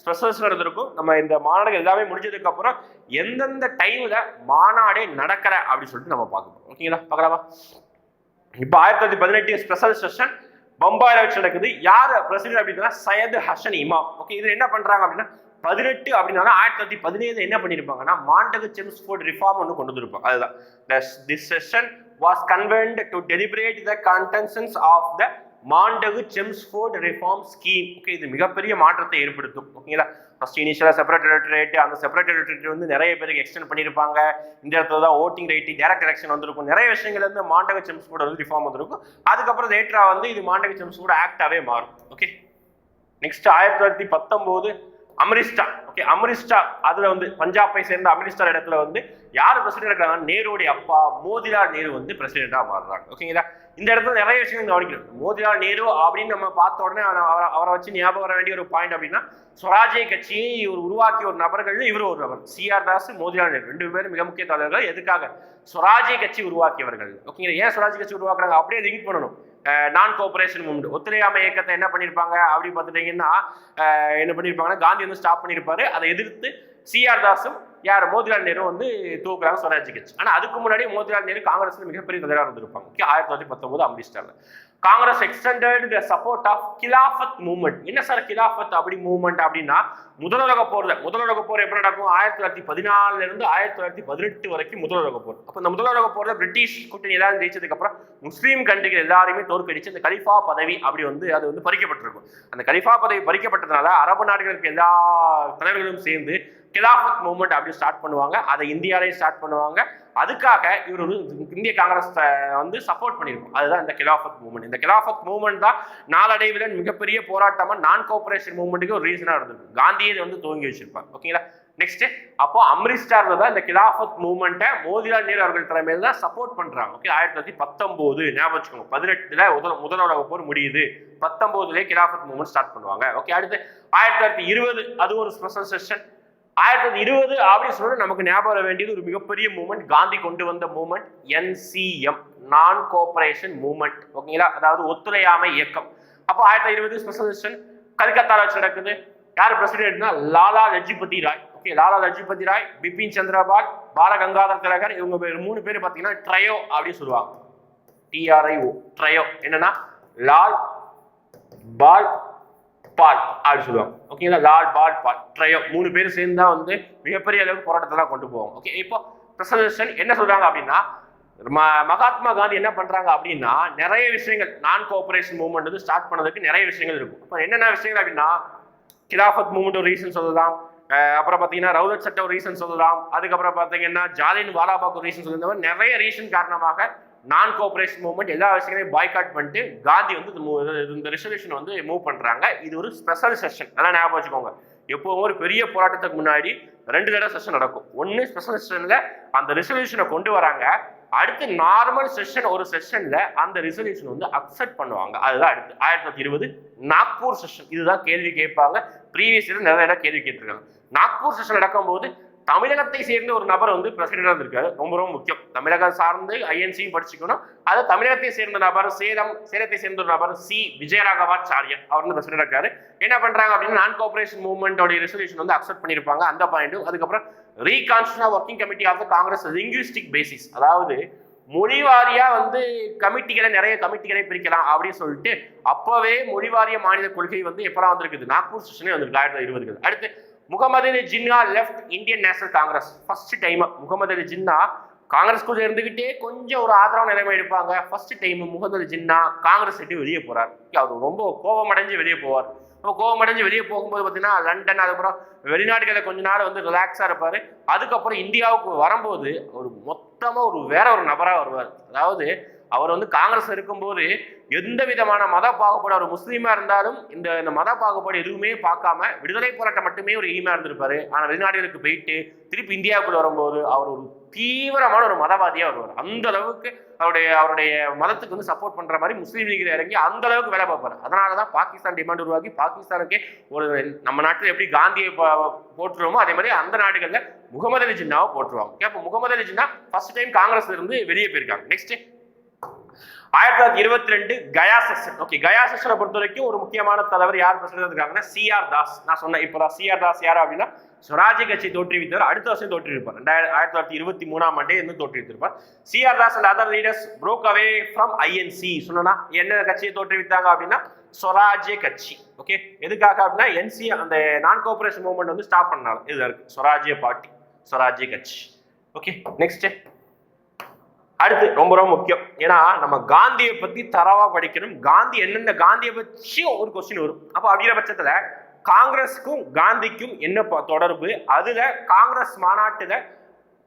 ஸ்பெஷல் செஷன் நம்ம இந்த மாநாடுகள் எல்லாமே முடிஞ்சதுக்கு அப்புறம் எந்தெந்த டைம்ல மாநாடே நடக்கிற அப்படின்னு சொல்லிட்டு நம்ம பார்க்கணும் ஓகேங்களா பார்க்கலாமா? இப்போ ஆயிரத்தி தொள்ளாயிரத்தி பதினெட்டு ஸ்பெஷல் செஷன் பம்பாயில் வச்சு நடக்குது. யார் பிரசிடென்ட் அப்படின்னா சையது ஹசன் இமாம். ஓகே இது என்ன பண்றாங்க அப்படின்னா பதினெட்டு அப்படின்னா ஆயிரத்தி தொள்ளாயிரத்தி பதினேழு என்ன பண்ணியிருப்பாங்கன்னா செம்ஸ் செம்ஸ்ஃபோர்ட் ரிஃபார்ம் ஒன்று கொண்டு வந்திருப்பாங்க. அதுதான். This session was convened to deliberate the contentions of the Montagu Chelmsford reform scheme. Okay இது மிகப்பெரிய மாற்றத்தை ஏற்படுத்தும். ஓகேங்களா ஃபர்ஸ்ட் இனிஷியலாக செப்பரேட் எலக்ட்ரேட் அந்த செப்பரேட் எலக்ட்ரேட் வந்து நிறைய பேருக்கு எக்ஸ்டெண்ட் பண்ணியிருப்பாங்க இந்த இடத்துல தான் ஓட்டிங் ரைட்டு டேரக்ட் எலெக்ஷன் வந்திருக்கும். நிறைய விஷயங்கள் வந்து மாண்டக செம்ஸ்ஃபோர்ட் வந்து ரிஃபார்ம் வந்திருக்கும். அதுக்கப்புறம் லேட்டராக வந்து இது மாண்டக செம்ஸ்ஃபோர்ட் ஆக்டாகவே மாறும். ஓகே நெக்ஸ்ட் ஆயிரத்தி தொள்ளாயிரத்தி பத்தொம்போது அமரிஸ்டா ஓகே அமரிஸ்டா அதுல வந்து பஞ்சாபை சேர்ந்த அமரிஸ்டா இடத்துல வந்து யார் பிரசிடென்ட் இருக்காங்க நேருடைய அப்பா மோதிலால் நேரு வந்து பிரசிடென்டா மாறுறாங்க. ஓகேங்களா இந்த இடத்துல நிறைய விஷயங்கள் கவனிக்கணும். மோதிலால் நேரு அப்படின்னு நம்ம பார்த்த உடனே அவரை- அவரை வச்சு ஞாபகம் வர வேண்டிய ஒரு பாயிண்ட் அப்படின்னா சுவராஜ்ய கட்சியை இவர் உருவாக்கிய ஒரு நபர்கள் இவர் ஒரு நபர். C R Das Motilal Nehru. ரெண்டு பேரும் மிக முக்கிய தலைவர்கள். எதுக்காக? ஸ்வராஜ்ய கட்சி உருவாக்கியவர்கள். ஓகேங்களா ஏன் ஸ்வராஜ்ய கட்சி உருவாக்குறாங்க? அப்படியே லிங்க் பண்ணணும். நான் கோஆபரேஷன் மூமெண்ட் ஒத்துழையாமை இயக்கத்தை என்ன பண்ணியிருப்பாங்க அப்படின்னு பார்த்துட்டீங்கன்னா என்ன பண்ணியிருப்பாங்கன்னா காந்தி வந்து ஸ்டாப் பண்ணியிருப்பாரு. அதை எதிர்த்து சிஆர் தாஸும் யார்? மோதிலால் நேரு வந்து தூக்குறாங்க ஸ்வராஜ் கட்சி ஆனால் அதுக்கு முன்னாடி மோதிலால் நேரு காங்கிரஸ்ல மிகப்பெரிய தலைவராக இருந்திருப்பாங்க. ஆயிரத்தி தொள்ளாயிரத்தி பத்தொன்பது அம்ரிஸ்டர்ல Congress extended the support of Khilafat movement என்ன சார் கிலாஃபத் அப்படி மூவ்மெண்ட் அப்படின்னா முதலுலக போர்ல முதலுலக போர் எப்படி நடக்கும்? ஆயிரத்தி தொள்ளாயிரத்தி பதினாலுல இருந்து ஆயிரத்தி தொள்ளாயிரத்தி பதினெட்டு வரைக்கும் முதலுலக போர். அப்ப இந்த முதலுலக போர்ல பிரிட்டிஷ் கூட்டணி எல்லாரும் ஜெயிச்சதுக்கு அப்புறம் முஸ்லீம் கண்ட்ரிகள் எல்லாருமே தோற்கடிச்சு அந்த கலிஃபா பதவி அப்படி வந்து அது வந்து பறிக்கப்பட்டிருக்கும். அந்த கலிஃபா பதவி பறிக்கப்பட்டதுனால அரபு நாடுகளுக்கு எல்லா தலைவர்களும் சேர்ந்து கிலாஃபத் மூவ்மெண்ட் அப்படி ஸ்டார்ட் பண்ணுவாங்க. அதை இந்தியாவிலேயே ஸ்டார்ட் பண்ணுவாங்க. அதுக்காக இவர் இந்திய காங்கிரஸ் வந்து சப்போர்ட் பண்ணியிருக்கும். அதுதான் இந்த கிலாஃபத் மூவ்மெண்ட் இந்த கிலாஃபத் மூவ்மெண்ட் தான் நாளடைவில் மிகப்பெரிய போராட்டமா நான் கோஆபரேஷன் மூவ்மெண்ட்டுக்கு ஒரு ரீசனா இருந்திருக்கு. காந்தியை வந்து துவங்கி வச்சிருப்பாங்க ஓகேங்களா நெக்ஸ்ட் அப்போ அம்ரிஸ்டார்ல தான் இந்த கிலாஃபத் மூவ்மெண்ட்டை மோதிலால் நேரு அவர்கள் தலைமையில் தான் சப்போர்ட் பண்றாங்க. ஓகே ஆயிரத்தி தொள்ளாயிரத்தி பத்தொன்பது ஞாபகம் வச்சுக்கோங்க பதினெட்டுல முதல் முதல் உலக போர் முடியுது. பத்தொன்பதுலேயே கிலாஃபத் மூவ்மெண்ட் ஸ்டார்ட் பண்ணுவாங்க. ஓகே அடுத்து ஆயிரத்தி தொள்ளாயிரத்தி இருபது அது ஒரு ஸ்பெஷல் செஷன் ஆயிரத்தி தொள்ளாயிரத்தி இருபது அப்படின்னு சொல்லிட்டு நமக்கு ஞாபகம் வர வேண்டியது ஒரு மிகப்பெரிய மூமெண்ட் காந்தி கொண்டு வந்த movement NCM non cooperation movement ஓகேங்களா அதாவது ஒத்துழையாமை இயக்கம். அப்போ ஆயிரத்தி தொள்ளாயிரத்தி இருபது ஸ்பெஷல் செஷன் கல்கத்தால வச்சு நடக்குது. யார் பிரசிடென்ட்னா லாலா லஜ்பதி ராய். ஓகே லாலா லஜ்பதி ராய் பிபின் சந்திரபால் பால கங்காதர் திலகர் இவங்க பேர் மூணு பேர் பார்த்தீங்கன்னா ட்ரையோ அப்படின்னு சொல்லுவாங்க. T R I O trio. என்னன்னா லால் பால் பால் அப்படின்னு சொல்லுவாங்க. ஓகேங்களா லால் பால் பால் ட்ரையோ மூணு பேர் சேர்ந்து தான் வந்து மிகப்பெரிய அளவுக்கு போராட்டத்தெல்லாம் கொண்டு போவோம். ஓகே இப்போ பிரசன்டேஷன் என்ன சொல்றாங்க அப்படின்னா ம- மகாத்மா காந்தி என்ன பண்றாங்க அப்படின்னா நிறைய விஷயங்கள் நான் கோஆபரேஷன் மூவ்மெண்ட் வந்து ஸ்டார்ட் பண்ணதுக்கு நிறைய விஷயங்கள் இருக்கும். இப்போ என்னென்ன விஷயங்கள் அப்படின்னா கிலாஃபத் மூவ்மெண்ட் ஒரு ரீசன் சொல்லலாம் அப்புறம் பார்த்தீங்கன்னா ரவுலட் சட்ட ஒரு ரீசன் சொல்லலாம் அதுக்கப்புறம் பார்த்தீங்கன்னா ஜாலின் வாலாபாக் ஒரு ரீசன் சொல்லலாம் நிறைய ரீசன் காரணமாக நான் கோஆபரேஷன் மூவ்மெண்ட் எல்லா விஷயங்களையும் பாய்காட் பண்ணிட்டு காந்தி வந்து இந்த move- ரெசல்யூஷன் வந்து மூவ் பண்ணுறாங்க இது ஒரு ஸ்பெஷல் செஷன் அதான் ஞாபகம் வச்சுக்கோங்க. எப்போவும் ஒரு பெரிய போராட்டத்துக்கு முன்னாடி ரெண்டு தடவை செஷன் நடக்கும். ஒன்று ஸ்பெஷல் செஷனில் அந்த ரெசல்யூஷனை கொண்டு வராங்க. அடுத்து நார்மல் செஷன் ஒரு செஷனில் அந்த ரெசல்யூஷன் வந்து அக்செப்ட் பண்ணுவாங்க. அதுதான் அடுத்து. ஆயிரத்தி தொள்ளாயிரத்தி இருபது நாக்பூர் செஷன் இதுதான் கேள்வி கேட்பாங்க. ப்ரீவியஸ் இயர் நிறைய இடம் கேள்வி கேட்டிருக்காங்க. நாக்பூர் செஷன் நடக்கும்போது தமிழகத்தை சேர்ந்த ஒரு நபர் வந்து பிரசிடென்டா இருந்திருக்காரு. ரொம்ப ரொம்ப முக்கியம். தமிழகம் சார்ந்து ஐஎன்சியும் படிச்சுக்கணும். அது தமிழகத்தை சேர்ந்த நபர் சேலம் சேலத்தை சேர்ந்த ஒரு நபர் சி. விஜயராகவாச்சாரியர். அவர் வந்து பிரசிடென்ட் இருக்காரு. என்ன பண்றாங்க அப்படின்னா நான் கோஆபரேஷன் மூவ்மெண்டோடைய ரெசல்யூஷன் வந்து அக்செப்ட் பண்ணியிருப்பாங்க. அந்த பாயிண்ட்டும் அதுக்கப்புறம் reconstitution working committee of the Congress linguistic basis அதாவது மொழிவாரியா வந்து கமிட்டிகளை நிறைய கமிட்டிகளை பிரிக்கலாம் அப்படின்னு சொல்லிட்டு அப்பவே மொழிவாரிய மாநில கொள்கை வந்து எப்பலாம் வந்திருக்குது? நாக்பூர் செஷனே வந்திருக்கு ஆயிரத்தி தொள்ளாயிரத்தி இருபதுகள். அடுத்து Mohammed Ali Jinnah left Indian National Congress first time Mohammed Ali Jinnah காங்கிரஸ்குள்ள இருந்துகிட்டே கொஞ்சம் ஒரு ஆதரவு நிலைமை எடுப்பாங்க. ஃபர்ஸ்ட் டைம் முகமது அலி ஜின்னா காங்கிரஸ் விட்டு வெளியே போறார். அவர் ரொம்ப கோபம் அடைஞ்சு வெளியே போவார். அப்போ கோவம் அடைஞ்சு வெளியே போகும்போது பார்த்தீங்கன்னா லண்டன் அதுக்கப்புறம் வெளிநாடுகளில் கொஞ்ச நாள் வந்து ரிலாக்ஸாக இருப்பார். அதுக்கப்புறம் இந்தியாவுக்கு வரும்போது ஒரு மொத்தமாக ஒரு வேற ஒரு நபராக வருவார். அதாவது அவர் வந்து காங்கிரஸ் இருக்கும்போது எந்த விதமான மத பாகுபாடு அவர் முஸ்லீமா இருந்தாலும் இந்த இந்த மத பாகுபாடு எதுவுமே பார்க்காம விடுதலை போராட்டம் மட்டுமே ஒரு ஈமா இருந்திருப்பாரு. ஆனா வெளிநாடுகளுக்கு போயிட்டு திருப்பி இந்தியாவுக்குள்ள வரும்போது அவர் ஒரு தீவிரமான ஒரு மதவாதியா வருவார். அந்த அளவுக்கு அவருடைய அவருடைய மதத்துக்கு வந்து சப்போர்ட் பண்ற மாதிரி முஸ்லீம் லீக்ல இறங்கி அந்த அளவுக்கு வேலை பார்ப்பாரு. அதனாலதான் பாகிஸ்தான் டிமாண்ட் உருவாக்கி பாகிஸ்தானுக்கே ஒரு நம்ம நாட்டில் எப்படி காந்தியை போட்டுருவோமோ அதே மாதிரி அந்த நாடுகள்ல முகமது அலி ஜின்னாவை போட்டுருவாங்க அப்போ முகமது அலி ஜின்னா ஃபர்ஸ்ட் டைம் காங்கிரஸ்ல இருந்து வெளியே போயிருக்காங்க. நெக்ஸ்ட் ஆயிரத்தி தொள்ளாயிரத்தி இருபத்தி ரெண்டு கயா செஷன். ஓகே கயா செஷனை பொறுத்த வரைக்கும் ஒரு முக்கியமான தலைவர் யார் பிரசிடண்ட் இருக்காங்கன்னா சிஆர் தாஸ். நான் சொன்னேன் இப்போ சிஆர் தாஸ் யார் அப்படின்னா சுவராஜ்ய கட்சி தோற்றுவித்தவர் அடுத்த வருஷம் தோற்றுவிப்பார். ரெண்டாயிரத்தி ஆயிரத்தி தொள்ளாயிரத்தி இருபத்தி மூணாம் ஆண்டே இருந்து தோற்றுவித்திருப்பார். C R Das and other leaders broke away from INC சொன்னா என்ன கட்சியை தோற்றுவித்தாங்க அப்படின்னா ஸ்வராஜ்ய கட்சி. ஓகே எதுக்காக அப்படின்னா என்சி அந்த நான் கோஆபரேஷன் மூவ்மெண்ட் வந்து ஸ்டாப் பண்ணாலும் இதுதான் இருக்கு ஸ்வராஜ்ய பார்ட்டி ஸ்வராஜ்ய கட்சி. ஓகே நெக்ஸ்ட் அடுத்து ரொம்ப ரொம்ப முக்கியம். ஏன்னா நம்ம காந்தியை பத்தி தரவா படிக்கணும். காந்தி என்னென்ன காந்தியை பற்றி ஒரு கொஸ்டின் வரும். அப்போ அப்படிங்கிற பட்சத்துல காங்கிரஸுக்கும் காந்திக்கும் என்ன தொடர்பு? அதுல காங்கிரஸ் மாநாட்டுல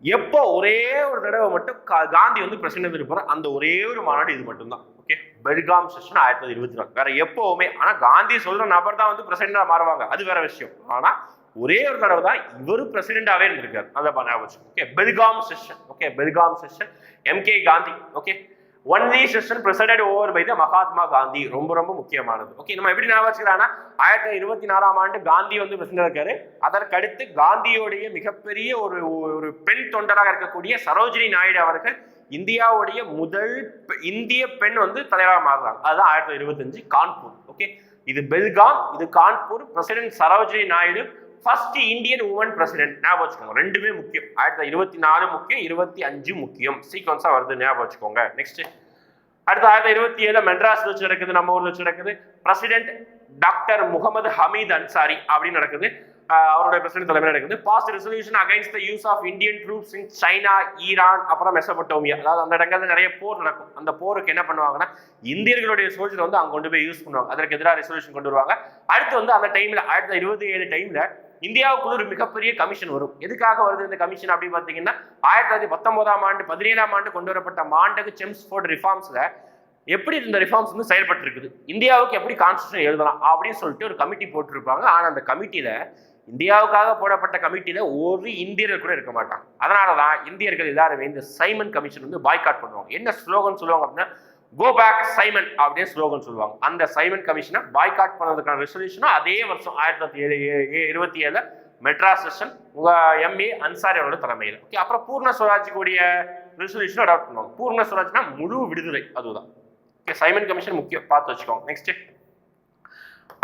எப்போ ஒரே ஒரு தடவை மட்டும் கா- காந்தி வந்து பிரசிடண்ட் இருப்பார் அந்த ஒரே ஒரு மாநாடு இது மட்டும்தான். ஓகே பெல்காம் செஷன் ஆயிரத்தி தொள்ளாயிரத்தி இருபத்தி நாலு. வேற எப்பவுமே. ஆனா காந்தி சொல்ற நபர் தான் வந்து பிரசிடண்டா மாறுவாங்க. அது வேற விஷயம். ஆனா ஒரே ஒரு தடவை தான் இவர் பிரசிடென்டாவே இருந்திருக்காரு. அதை ஞாபகம் okay Belgaum session okay Belgaum session M K Gandhi okay only session president over by the Mahatma Gandhi ரொம்ப ரொம்ப முக்கியமானது. ஓகே நம்ம எப்படி ஞாபகம் வச்சுக்கலாம்னா ஆயிரத்தி தொள்ளாயிரத்தி இருபத்தி நாலாம் ஆண்டு காந்தி வந்து பிரசிடண்ட் இருக்காரு. அதற்கடுத்து காந்தியோடைய மிகப்பெரிய ஒரு ஒரு பெண் தொண்டராக இருக்கக்கூடிய சரோஜினி நாயுடு அவர்கள் இந்தியாவுடைய முதல் பெ- இந்திய பெண் வந்து தலைவராக மாறுறாங்க. அதுதான் ஆயிரத்தி தொள்ளாயிரத்தி இருபத்தஞ்சு கான்பூர். ஓகே இது பெல்காம் இது Kanpur. President Sarojini Naidu first Indian woman president ஞாபகம் வச்சுக்கோங்க ரெண்டுமே முக்கியம். ஆயிரத்தி இருபத்தி நாலு முக்கியம் இருபத்தி அஞ்சு முக்கியம் சீக்வன்ஸாக வருது ஞாபகம் வச்சுக்கோங்க. நெக்ஸ்ட் அடுத்து ஆயிரத்தி இருபத்தி ஏழு மெட்ராஸ் வச்சு நடக்குது நம்ம ஊர்ல வச்சு நடக்குது. பிரசிடென்ட் டாக்டர் முகமது ஹமீத் அன்சாரி அப்படின்னு நடக்குது. அவருடைய பிரசிடென்ட் தலைமையில் நடக்குது. Pass resolution against the use of Indian troops in China Iran அப்புறம் மெசபட்டோமியா அதாவது அந்த இடங்கள்ல நிறைய போர் நடக்கும். அந்த போருக்கு என்ன பண்ணுவாங்கன்னா இந்தியர்களுடைய சோல்ஜர் வந்து அங்க கொண்டு போய் யூஸ் பண்ணுவாங்க. அதற்கு எதிராக ரெசல்யூஷன் கொண்டு வருவாங்க. அடுத்து வந்து அந்த டைம்ல ஆயிரத்தி இருபத்தி ஏழு டைம்ல இந்தியாவுக்குள்ள ஒரு மிகப்பெரிய கமிஷன் வரும். எதுக்காக வருது இந்த கமிஷன் அப்படின்னு பார்த்தீங்கன்னா ஆயிரத்தி தொள்ளாயிரத்தி பத்தொன்பதாம் ஆண்டு பதினேழாம் ஆண்டு கொண்டு வரப்பட்ட மாண்டகு செம்ஸ்போர்ட் ரிஃபார்ம்ஸில் எப்படி இந்த ரிஃபார்ம்ஸ் வந்து செயல்பட்டு இருக்குது இந்தியாவுக்கு எப்படி கான்ஸ்டியூஷன் எழுதலாம் அப்படின்னு சொல்லிட்டு ஒரு கமிட்டி போட்டிருப்பாங்க. ஆனால் அந்த கமிட்டியில் இந்தியாவுக்காக போடப்பட்ட கமிட்டியில் ஒரு இந்தியர்கள் கூட இருக்க மாட்டாங்க. அதனால தான் இந்தியர்கள் எல்லாருமே இந்த சைமன் கமிஷன் வந்து பாய்காட் பண்ணுவாங்க. என்ன ஸ்லோகன் சொல்லுவாங்க அப்படின்னா கோ பேக் சைமன் அப்படின்னு ஸ்லோகன் சொல்லுவாங்க. அந்த சைமன் கமிஷனை பாய்காட் பண்ணதுக்கான ரெசல்யூஷனும் அதே வருஷம் ஆயிரத்தி தொள்ளாயிரத்தி ஏழு ஏ- இருபத்தி ஏழு மெட்ராஸ் செஷன் எம்ஏ அன்சாரி அவரோட தலைமையில். ஓகே அப்புறம் பூர்ண ஸ்வராஜ் ரெசல்யூஷன் அடாப்ட் பண்ணுவாங்க. பூர்ண ஸ்வராஜ்னா முழு விடுதலை அதுதான். ஓகே சைமன் கமிஷன் முக்கியம். பார்த்து வச்சுக்கோங்க. நெக்ஸ்ட்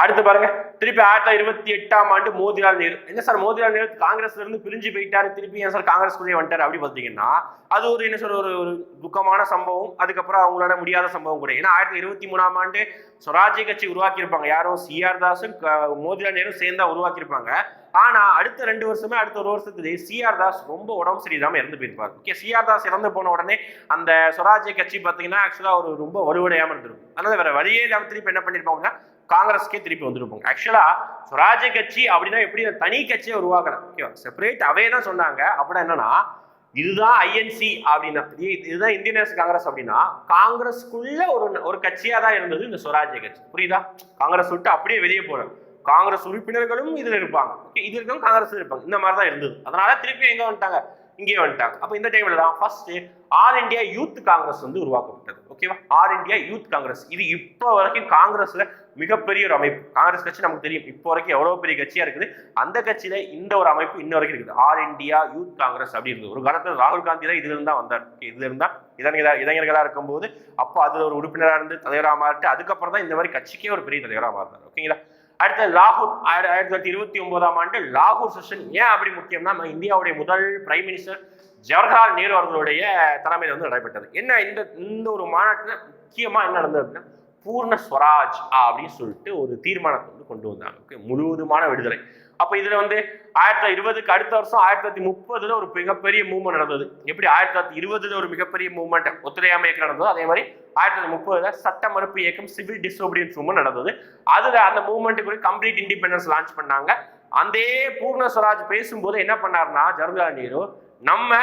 அடுத்து பாருங்க. திருப்பி ஆயிரத்தி தொள்ளாயிரத்தி இருபத்தி எட்டாம் ஆண்டு மோதிலால் நேரு. என்ன சார் மோதிலால் நேரு காங்கிரஸ்ல இருந்து பிரிஞ்சு போயிட்டாரு. திருப்பி ஏன் சார் காங்கிரஸ் குள்ளே வந்துட்டாரு அப்படி பார்த்தீங்கன்னா அது ஒரு என்ன சொல்ற ஒரு ஒரு துக்கமான சம்பவம். அதுக்கப்புறம் அவங்களால முடியாத சம்பவம் கூட. ஏன்னா ஆயிரத்தி இருபத்தி மூணாம் ஆண்டு சுவராஜ்ய கட்சி உருவாக்கியிருப்பாங்க. யாரும் சிஆர் தாஸும் மோதிலால் நேரும் சேர்ந்தா உருவாக்கியிருப்பாங்க. ஆனா அடுத்த ரெண்டு வருஷமே அடுத்த ஒரு வருஷத்துக்கு சிஆர் தாஸ் ரொம்ப உடம்பு சரியில்லாம இறந்து போயிருப்பார் ஓகே சிஆர் தாஸ் இறந்து போன உடனே அந்த சுவராஜ்ய கட்சி பார்த்தீங்கன்னா ஆக்சுவலா ஒரு ரொம்ப வலுவடையாம இருந்திருக்கும். அதனால வேற வழியே இல்லாம திருப்பி என்ன பண்ணிருப்பாங்கன்னா காங்கிரஸ்க்கே திருப்பி வந்திருப்பாங்க ஆக்சுவலா சுவராஜ்ய கட்சி அப்படின்னா எப்படி தனி கட்சியை உருவாக்கல ஓகே செப்பரேட் அவே தான் சொன்னாங்க. அப்படின்னா என்னன்னா இதுதான் ஐஎன்சி அப்படின்னா இது- இதுதான் இந்தியன் நேஷனல் காங்கிரஸ் அப்படின்னா காங்கிரஸ்க்குள்ள ஒரு ஒரு கட்சியா தான் இருந்தது இந்த சுவராஜ்ய கட்சி. புரியுதா? காங்கிரஸ் விட்டு அப்படியே வெளியே போகிறேன் காங்கிரஸ் உறுப்பினர்களும் இதில் இருப்பாங்க. ஓகே இது இருக்கவங்க காங்கிரஸ் இருப்பாங்க. இந்த மாதிரி தான் இருந்தது. அதனால திருப்பி எங்க வந்துட்டாங்க? இங்கே வந்துட்டாங்க. அப்போ இந்த டைம்ல தான் first all India youth Congress வந்து உருவாக்கப்பட்டது. ஓகேவா ஆல் இண்டியா யூத் காங்கிரஸ் இது இப்போ வரைக்கும் காங்கிரஸ்ல மிகப்பெரிய ஒரு அமைப்பு. காங்கிரஸ் கட்சி நமக்கு தெரியும். இப்போ வரைக்கும் எவ்வளவு பெரிய கட்சியா இருக்குது? அந்த கட்சியில இந்த ஒரு அமைப்பு இன்ன வரைக்கும் இருக்குது. ஆல் இண்டியா யூத் காங்கிரஸ் அப்படி இருந்தது. ஒரு காலத்தில் ராகுல் காந்தி தான் இதுல இருந்தா வந்தார் இதுல இருந்தா இளைஞர்களா இளைஞர்களா இருக்கும்போது அப்போ அதுல ஒரு உறுப்பினராக இருந்து தலைவராக மாறிட்டு அதுக்கப்புறம் தான் இந்த மாதிரி கட்சிக்கே ஒரு பெரிய தலைவராக மாறினார். ஓகேங்களா அடுத்தது லாகூர் ஆயிரத்தி தொள்ளாயிரத்தி இருபத்தி ஒன்பதாம் ஆண்டு லாகூர் செஷன் ஏன் அப்படி முக்கியம்னா நம்ம இந்தியாவுடைய முதல் பிரைம் மினிஸ்டர் ஜவஹர்லால் நேரு அவர்களுடைய தலைமையில் வந்து நடைபெற்றது. என்ன இந்த இந்த ஒரு மாநாட்டில் முக்கியமாக என்ன நடந்தது அப்படின்னா பூர்ண ஸ்வராஜ் அப்படின்னு சொல்லிட்டு ஒரு தீர்மானத்தை வந்து கொண்டு வந்தாங்க. முழுவதுமான விடுதலை. அப்ப இதுல வந்து ஆயிரத்தி தொள்ளாயிரத்தி இருபதுக்கு அடுத்த வருஷம் ஆயிரத்தி தொள்ளாயிரத்தி முப்பதுல ஒரு மிகப்பெரிய மூவ்மெண்ட் நடந்தது. எப்படி ஆயிரத்தி தொள்ளாயிரத்தி இருபதுல ஒரு மிகப்பெரிய மூவ்மெண்ட் ஒத்துழையாமை இயக்கம் நடந்தது அதே மாதிரி ஆயிரத்தி தொள்ளாயிரத்தி முப்பதுல சட்ட மறுப்பு இயக்கம் சிவில் டிசோபிடியன்ஸ் மூவ்மெண்ட் நடந்தது. அதுல அந்த மூவ்மெண்ட்டுக்கு கம்ப்ளீட் இண்டிபெண்டன்ஸ் லான்ச் பண்ணாங்க. அந்த பூர்ண ஸ்வராஜ் பேசும்போது என்ன பண்ணாருன்னா ஜவஹர்லால் நேரு நம்ம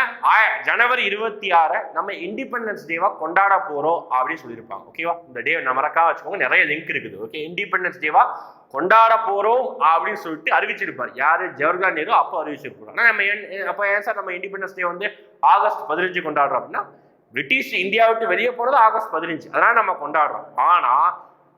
ஜனவரி இருபத்தி ஆறை நம்ம இண்டிபெண்டன்ஸ் டேவா கொண்டாட போறோம் அப்படின்னு சொல்லியிருப்பாங்க. ஓகேவா இந்த டே நம்ம மறக்காம வச்சுக்கோங்க நிறைய லிங்க் இருக்குது. ஓகே இண்டிபெண்டன்ஸ் டேவா கொண்டாட போறோம் அப்படின்னு சொல்லிட்டு அறிவிச்சிருப்பார். யாரு? ஜவஹர்லால் நேரு அப்போ அறிவிச்சிருப்பாங்க நம்ம ஏன் அப்போ ஏன் சார் நம்ம இண்டிபெண்டன்ஸ் டே வந்து ஆகஸ்ட் பதினஞ்சு கொண்டாடுறோம் அப்படின்னா பிரிட்டிஷ் இந்தியா விட்டு வெளியே போகிறது ஆகஸ்ட் பதினஞ்சு. அதனால நம்ம கொண்டாடுறோம். ஆனா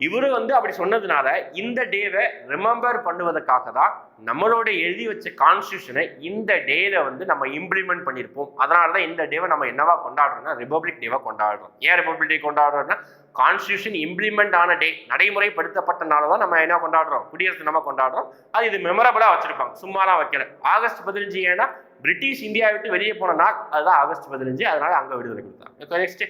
இவரு வந்து அப்படி சொன்னதுனால இந்த டேவை ரிமெம்பர் பண்ணுவதற்காக தான் நம்மளோட எழுதி வச்ச கான்ஸ்டியூஷனை இந்த டேல வந்து நம்ம இம்ப்ளிமெண்ட் பண்ணியிருப்போம். அதனால தான் இந்த டேவை நம்ம என்னவா கொண்டாடுறோம்னா ரிபப்ளிக் டேவை கொண்டாடுறோம். ஏன் ரிபப்ளிக் டே கொண்டாடுறோம்னா கான்ஸ்டியூஷன் இம்ப்ளிமெண்ட் ஆன டே நடைமுறைப்படுத்தப்பட்டனால தான் நம்ம என்ன கொண்டாடுறோம்? குடியரசு நம்ம கொண்டாடுறோம். அது இது மெமரபிளாக வச்சிருப்பாங்க. சும்மாலாம் வைக்கல. ஆகஸ்ட் பதினஞ்சு ஏன்னா பிரிட்டிஷ் இந்தியா விட்டு வெளியே போன நாள் அதுதான் ஆகஸ்ட் பதினஞ்சு. அதனால அங்கே விடுதலை கொடுத்தாங்க. நெக்ஸ்ட்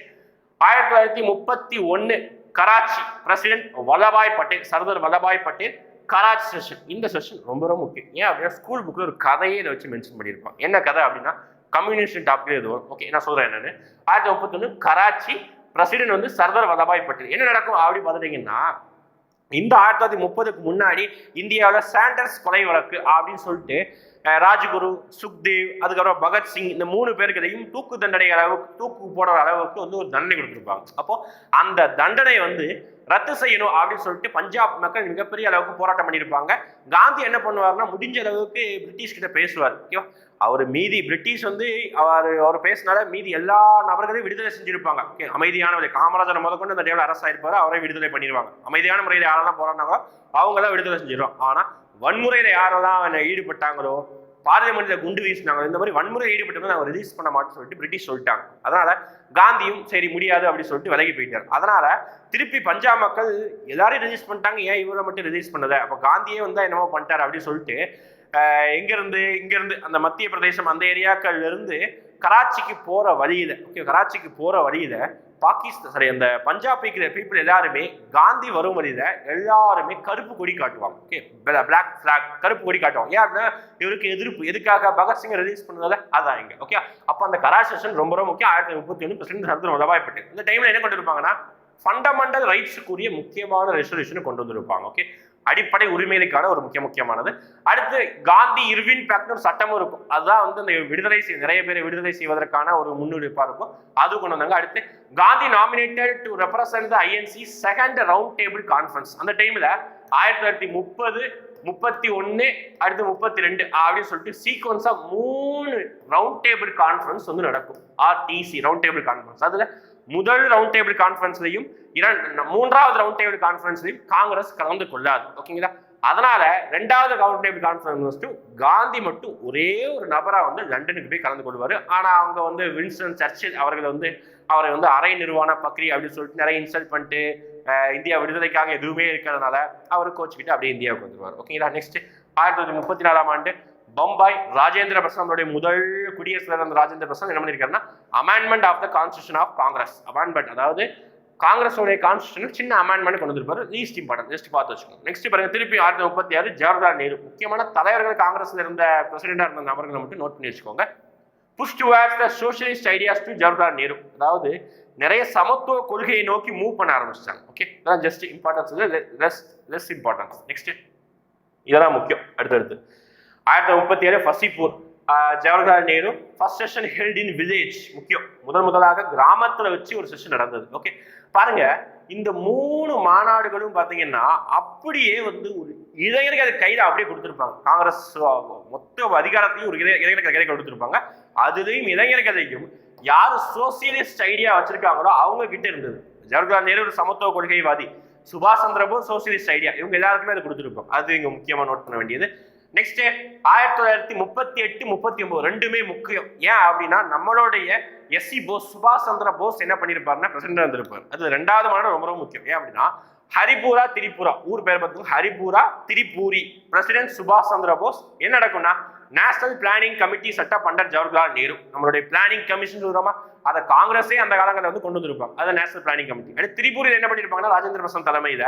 ஆயிரத்தி தொள்ளாயிரத்தி முப்பத்தி ஒன்று கராச்சி பிரசிடென்ட் வல்லபாய் பட்டேல் சர்தார் வல்லபாய் பட்டேல் கராச்சி செஷன் இந்த செஷன் ரொம்ப ரொம்ப முக்கியம். ஏன் அப்படின்னா ஸ்கூல் புக்கில் ஒரு கதையை இதை வச்சு மென்ஷன் பண்ணியிருப்பாங்க. என்ன கதை அப்படின்னா கம்யூனிஸ்ட் டாபிக் இது வரும். ஓகே நான் சொல்கிறேன் என்னென்னு. ஆயிரத்தி முப்பத்தொன்று கராச்சி பிரசிடென்ட் வந்து சர்தார் வல்லபாய் பட்டேல். என்ன நடக்கும் அப்படி பார்த்துட்டீங்கன்னா இந்த ஆயிரத்தி தொள்ளாயிரத்தி முப்பதுக்கு முன்னாடி இந்தியாவில் சாண்டர்ஸ் கொலை வழக்கு அப்படின்னு சொல்லிட்டு ராஜ்குரு சுக்தேவ் அதுக்கப்புறம் பகத்சிங் இந்த மூணு பேருக்கையும் தூக்கு தண்டனை அளவுக்கு தூக்கு போடுற அளவுக்கு வந்து ஒரு தண்டனை கொடுத்துருப்பாங்க. அப்போ அந்த தண்டனை வந்து ரத்து செய்யணும் அப்படின்னு சொல்லிட்டு பஞ்சாப் மக்கள் மிகப்பெரிய அளவுக்கு போராட்டம் பண்ணியிருப்பாங்க. காந்தி என்ன பண்ணுவார்னா முடிஞ்ச அளவுக்கு பிரிட்டிஷ் கிட்ட பேசுவார். ஓகேவா? அவர் மீதி பிரிட்டிஷ் வந்து அவர் அவர் பேசினால மீதி எல்லா நபர்களையும் விடுதலை செஞ்சிருப்பாங்க. ஓகே அமைதியான வழி காமராஜர் முதற்கொண்டு அந்த டேவில் அரசாயிருப்பார் அவரை விடுதலை பண்ணிடுவாங்க அமைதியான முறையில் யாரெல்லாம் போராடினாங்களோ அவங்களாம் விடுதலை செஞ்சிடும் ஆனால் வன்முறையில் யாரெல்லாம் ஈடுபட்டாங்களோ பார்லிமெண்ட்ல குண்டு வீசினாங்களோ இந்த மாதிரி வன்முறையில் ஈடுபட்டவங்க நாங்கள் ரிலீஸ் பண்ண மாட்டோம்னு சொல்லிட்டு பிரிட்டிஷ் சொல்லிட்டாங்க. அதனால காந்தியும் சரி முடியாது அப்படின்னு சொல்லிட்டு விலகி போயிட்டார். அதனால திருப்பி பஞ்சாப் மக்கள் எல்லாரையும் ரிலீஸ் பண்ணிட்டாங்க. ஏன் இவரை மட்டும் ரிலீஸ் பண்ணல? அப்போ காந்தியே வந்து என்னமோ பண்ணிட்டார் அப்படின்னு சொல்லிட்டு எங்கேருந்து இங்கேருந்து அந்த மத்திய பிரதேசம் அந்த ஏரியாக்கள்லேருந்து கராச்சிக்கு போகிற வழியில் ஓகே கராச்சிக்கு போகிற வழியில் பாகிஸ்தான் சரி அந்த பஞ்சாப் பீப்புள் எல்லாருமே காந்தி வரும் வழியில் எல்லாருமே கருப்பு கொடி காட்டுவாங்க ஓகே பிளாக் ஃப்ளாக் கருப்பு கொடி காட்டுவாங்க. ஏன் அப்படின்னா இவருக்கு எதிர்ப்பு எதுக்காக பகத்சிங்கை ரிலீஸ் பண்ணதால அதான் இங்கே ஓகே அப்போ அந்த கராச்சி செஷன் ரொம்ப ரொம்ப முக்கியம். ஆயிரத்தி முப்பத்தி ஒன்று பிரசிடண்ட் சந்திர வல்லபாய் பட்டேல் இந்த டைமில் என்ன கொண்டு இருப்பாங்கன்னா ஃபண்டமெண்டல் ரைட்ஸுக்குரிய முக்கியமான ரெசல்யூஷனை கொண்டு வந்திருப்பாங்க ஓகே அடிப்படை உரிமைகளுக்கான ஒரு முக்கிய முக்கியமானது. அடுத்து காந்தி இர்வின் பேக்ட் சட்டமும் இருக்கும். அதுதான் வந்து இந்த விடுதலை நிறைய பேரை விடுதலை செய்வதற்கான ஒரு முன்னுரிப்பா இருக்கும். அது கொண்டு வந்தாங்க. அடுத்து Gandhi nominated to represent the INC second round table conference அந்த டைம்ல ஆயிரத்தி தொள்ளாயிரத்தி முப்பது முப்பத்தி ஒன்னு அடுத்து முப்பத்தி ரெண்டு அப்படின்னு சொல்லிட்டு சீக்வன்ஸா மூணு ரவுண்ட் டேபிள் கான்ஃபரன்ஸ் வந்து நடக்கும். ஆர்டிசி ரவுண்ட் டேபிள் கான்ஃபரன்ஸ் அதுல முதல் ரவுண்ட் டேபிள் கான்ஃபரன்ஸ்லையும் இரண்டு மூன்றாவது ரவுண்ட் டேபிள் கான்ஃபரன்ஸ்லையும் காங்கிரஸ் கலந்து கொள்ளாது. ஓகேங்களா அதனால ரெண்டாவது ரவுண்ட் டேபிள் கான்ஃபரன்ஸ் காந்தி மட்டும் ஒரே ஒரு நபரா வந்து லண்டனுக்கு போய் கலந்து கொள்வார். ஆனா அவங்க வந்து வின்ஸ்டன் சர்ச்சில் அவர்கள் வந்து அவரை வந்து அரை நிர்வாண பக்ரி அப்படின்னு சொல்லிட்டு நிறைய இன்சல்ட் பண்ணிட்டு இந்தியா விடுதலைக்காக எதுவுமே இருக்கிறதுனால அவர் கோச்சுக்கிட்டு அப்படியே இந்தியாவுக்கு வந்துருவார். ஓகேங்களா நெக்ஸ்ட் ஆயிரத்தி தொள்ளாயிரத்தி முப்பத்தி நாலாம் ஆண்டு பம்பாய் ராஜேந்திர பிரசாந்தோடைய முதல் குடியரசு தலைவர் ராஜேந்திர பிரசாத் என்ன பண்ணியிருக்காருன்னா amendment of the constitution of Congress amendment அதாவது காங்கிரஸோடைய கான்ஸ்டியூஷன் சின்ன அமெண்ட்மெண்ட் கொண்டு வந்திருப்பாரு. லீஸ்ட் இம்பார்ட்டன் ஜஸ்ட் பார்த்து வச்சுக்கோங்க. நெக்ஸ்ட் பாருங்க. திருப்பி ஆயிரத்தி முப்பத்தி ஆறு ஜவஹர்லால் நேரு. முக்கியமான தலைவர்கள் காங்கிரஸ்ல இருந்த பிரசிடென்டா இருந்த நபர்களை மட்டும் நோட் பண்ணி வச்சுக்கோங்க. Push to the socialist ideas to Jawaharlal Nehru. அதாவது நிறைய சமத்துவ கொள்கையை நோக்கி மூவ் பண்ண ஆரம்பிச்சிட்டாங்க. ஓகே அதான் just importance less less importance next இதெல்லாம் முக்கியம். அடுத்தடுத்து. ஆயிரத்தி முப்பத்தி ஏழு Faizpur. Jawaharlal Nehru first session held in village முக்கியம். முதல் முதலாக கிராமத்தில் வச்சு ஒரு செஷன் நடந்தது. ஓகே பாருங்க இந்த மூணு மாநாடுகளும் பார்த்தீங்கன்னா அப்படியே வந்து ஒரு இளைஞர்கள் கையில் அப்படியே கொடுத்துருப்பாங்க. காங்கிரஸ் மொத்த அதிகாரத்தையும் ஒரு இளைஞர்கள் கையில கொடுத்துருப்பாங்க. அதுலேயும் இளைஞர்களையும் யார் சோசியலிஸ்ட் ஐடியா வச்சிருக்காங்களோ அவங்க கிட்ட இருந்தது. ஜவஹர்லால் நேரு ஒரு சமத்துவ கொள்கைவாதி. சுபாஷ் சந்திரபோஸ் சோசியலிஸ்ட் ஐடியா இவங்க எல்லாருக்குமே அதை கொடுத்துருப்பாங்க. அது இங்கே முக்கியமாக நோட் பண்ண வேண்டியது. நெக்ஸ்ட் ஆயிரத்தி தொள்ளாயிரத்தி முப்பத்தி எட்டு முப்பத்தி ஒன்பது ரெண்டுமே முக்கியம். ஏன் அப்படின்னா நம்மளுடைய எஸ்சி போஸ் சுபாஷ் சந்திர போஸ் என்ன பண்ணியிருப்பாருன்னா பிரசிடண்ட் இருந்திருப்பார் அது ரெண்டாவது மாநிலம் ரொம்ப ரொம்ப முக்கியம். ஏன் அப்படின்னா ஹரிபூரா திரிபுரா. ஊர் பேர் பார்த்துக்கோங்க. ஹரிபூரா திரிபூரி. பிரசிடென்ட் சுபாஷ் சந்திர போஸ் என்ன நடக்கும்னா national planning committee set under Jawaharlal Nehru. நம்மளுடைய பிளானிங் கமிஷன் சொல்றோமா? அதை காங்கிரஸே அந்த காலங்களில் வந்து கொண்டு வந்திருப்பாங்க. அது நேஷனல் பிளானிங் கமிட்டி அடுத்து திரிபுரியில் என்ன பண்ணியிருப்பாங்கன்னா ராஜேந்திர பிரசாத் தலைமையில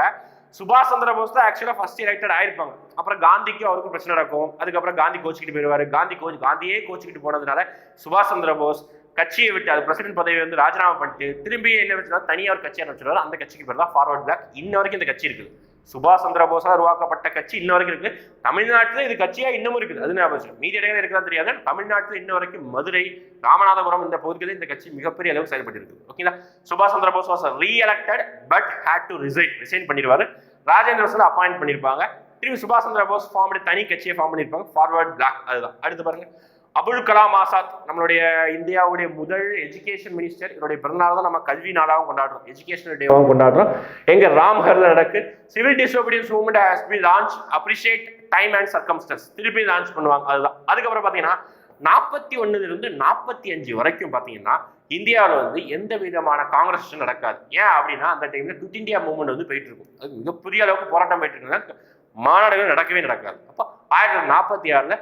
சுபாஷ் சந்திர போஸ் தான் ஆக்சுவலாக ஃபர்ஸ்ட் எலெக்டட் ஆயிருப்பாங்க. அப்புறம் காந்திக்கு அவருக்கும் பிரச்சனை நடக்கும். அதுக்கப்புறம் காந்தி கோச்சிக்கிட்டு போயிடுவார். காந்தி கோச் காந்தியே கோச்சிக்கிட்டு போனதுனால சுபாஷ் சந்திர போஸ் கட்சியை விட்டு அது பிரசிடென்ட் பதவி வந்து ராஜினாமா பண்ணிட்டு திரும்பி என்ன வச்சுனா தனியாக ஒரு கட்சி ஆரம்பிச்சிருவாரு. அந்த கட்சிக்கு பேர் தான் ஃபார்வர்ட் பிளாக் இன்ன வரைக்கும் இந்த கட்சி இருக்குது. சுபாஷ் சந்திர போஸால் உருவாக்கப்பட்ட கட்சி இன்ன வரைக்கும் இருக்கு. தமிழ்நாட்டில் இது கட்சியாக இன்னமும் இருக்குது. அது நான் மீதி இடங்கள் இருக்கிறதா தெரியாது. தமிழ்நாட்டில் இன்ன வரைக்கும் மதுரை ராமநாதபுரம் இந்த பகுதிகளில் இந்த கட்சி மிகப்பெரிய அளவு செயல்பட்டு இருக்கு ஓகேங்களா சுபாஷ் Chandra Bose was reelected but had to resign resign பண்ணிடுவாரு. ராஜேந்திர பிரசாத் அப்பாயிண்ட் பண்ணியிருப்பாங்க திரும்பி சுபாஷ் சந்திர போஸ் ஃபார்ம் தனி கட்சியை ஃபார்ம் பண்ணியிருப்பாங்க. ஃபார்வர்ட் பிளாக் அதுதான். அடுத்து பாருங்க. அபுல் கலாம் ஆசாத் நம்மளுடைய இந்தியாவுடைய முதல் எஜுகேஷன் மினிஸ்டர் இவருடைய பிறந்தநாள் தான் நம்ம கல்வி நாளாகவும் கொண்டாடுறோம் எஜுகேஷனல் டேவாகவும் கொண்டாடுறோம். எங்க ராம்ஹர்ல நடக்கு civil disobedience movement has be launch appreciate time and circumstances திருப்பி லான்ச் பண்ணுவாங்க அதுதான். அதுக்கப்புறம் பார்த்தீங்கன்னா நாற்பத்தி ஒன்றுலேருந்து இருந்து நாற்பத்தி அஞ்சு வரைக்கும் பார்த்தீங்கன்னா இந்தியாவில் வந்து எந்த விதமான காங்கிரஸ் நடக்காது. ஏன் அப்படின்னா அந்த டைம்ல குட் இந்தியா மூவ்மெண்ட் வந்து போயிட்டு இருக்கும். அது மிகப்பெரிய அளவுக்கு போராட்டம் போயிட்டு இருக்குன்னா மாநாடுகள் நடக்கவே நடக்காது. அப்போ ஆயிரத்தி தொள்ளாயிரத்தி நாற்பத்தி ஆறில்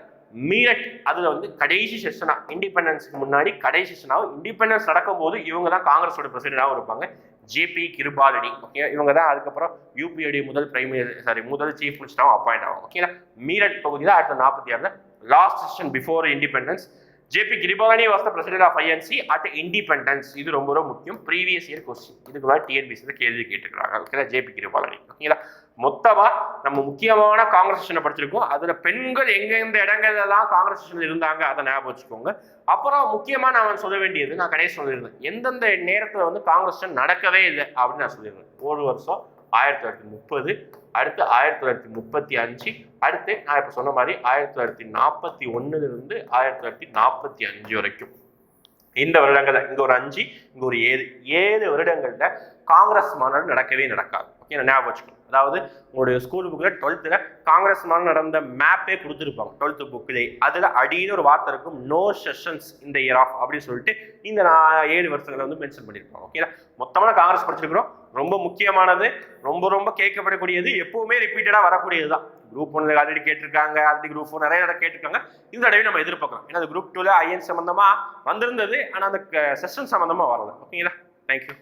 மீரட் அதுல வந்து கடைசி செஷனா இண்டிபெண்டன்ஸ்க்கு முன்னாடி கடைசி செஷனாவும் இண்டிபெண்டன்ஸ் நடக்கும்போது இவங்க தான் காங்கிரஸோட பிரசிடண்டாகவும் இருப்பாங்க. ஜேபி கிருபாலடி ஓகே இவங்க தான் அதுக்கப்புறம் யூபியோடைய முதல் பிரைம் சாரி முதல் சீஃப் மினிஸ்டராகவும் அப்பாயிண்ட் ஆகும் ஓகேங்களா மீரட் பகுதியில் ஆயிரத்தி நாற்பத்தி ஆறுல. Last session before independence JB Kripalani was the president of INC at independence இது ரொம்ப ரொம்ப முக்கியம். ப்ரீவியஸ் இயர் கொஸ்டின் இதுக்கு முன்னாடி டிஎன்பிசியில் கேள்வி கேட்டுக்கிறாங்க. ஓகேங்களா ஜேபி கிரிபாலனி ஓகேங்களா மொத்தமாக நம்ம முக்கியமான காங்கிரஸ் படிச்சிருக்கோம். அதில் பெண்கள் எங்கெந்த இடங்கள்லாம் எல்லாம் காங்கிரஸ் இருந்தாங்க அதை ஞாபகம் வச்சுக்கோங்க. அப்புறம் முக்கியமாக நான் சொல்ல வேண்டியது நான் கடைசி சொல்லியிருந்தேன் எந்தெந்த நேரத்தில் வந்து காங்கிரஸ் நடக்கவே இல்லை அப்படின்னு நான் சொல்லியிருந்தேன் ஒரு வருஷம் ஆயிரத்தி தொள்ளாயிரத்தி முப்பது அடுத்து ஆயிரத்தி தொள்ளாயிரத்தி முப்பத்தி அஞ்சு அடுத்து நான் இப்போ சொன்ன மாதிரி ஆயிரத்தி தொள்ளாயிரத்தி நாற்பத்தி ஒன்றுலேருந்து ஆயிரத்தி தொள்ளாயிரத்தி நாற்பத்தி அஞ்சு வரைக்கும். இந்த வருடங்களில் இங்கே ஒரு அஞ்சு இங்கே ஒரு ஏழு. ஏழு வருடங்களில் காங்கிரஸ் மாநாடு நடக்கவே நடக்காது. ஓகே ஞாபகம் வச்சுக்கணும். அதாவது உங்களுடைய ஸ்கூல் புக்கில் டுவெல்த்தில் காங்கிரஸ் மாநாடு நடந்த மேப்பே கொடுத்துருப்பாங்க டுவெல்த்து புக்கிலே அதில் அடின்னு ஒரு வார்த்தை இருக்கும் நோ செஷன்ஸ் இந்த இயர் ஆஃப் அப்படின்னு சொல்லிட்டு இந்த நான் ஏழு வருஷங்களை வந்து மென்ஷன் பண்ணியிருப்பாங்க. ஓகேங்களா மொத்தமாக காங்கிரஸ் படிச்சிருக்கிறோம். ரொம்ப முக்கியமானது ரொம்ப ரொம்ப கேட்கப்படக்கூடியது எப்பவுமே ரிப்பீட்டடாக வரக்கூடியது தான். குரூப் ஒன்ல ஆல்ரெடி கேட்டிருக்காங்க ஆல்ரெடி குரூப் ஃபோர் நிறைய இடம் கேட்டிருக்காங்க. இந்த தடவை நம்ம எதிர்பார்க்கலாம். ஏன்னா அது குரூப் டூவில் ஐஎன் சம்மந்தமாக வந்திருந்தது ஆனால் அந்த செஷன் சம்மந்தமாக வரல. ஓகேங்களா தேங்க்யூ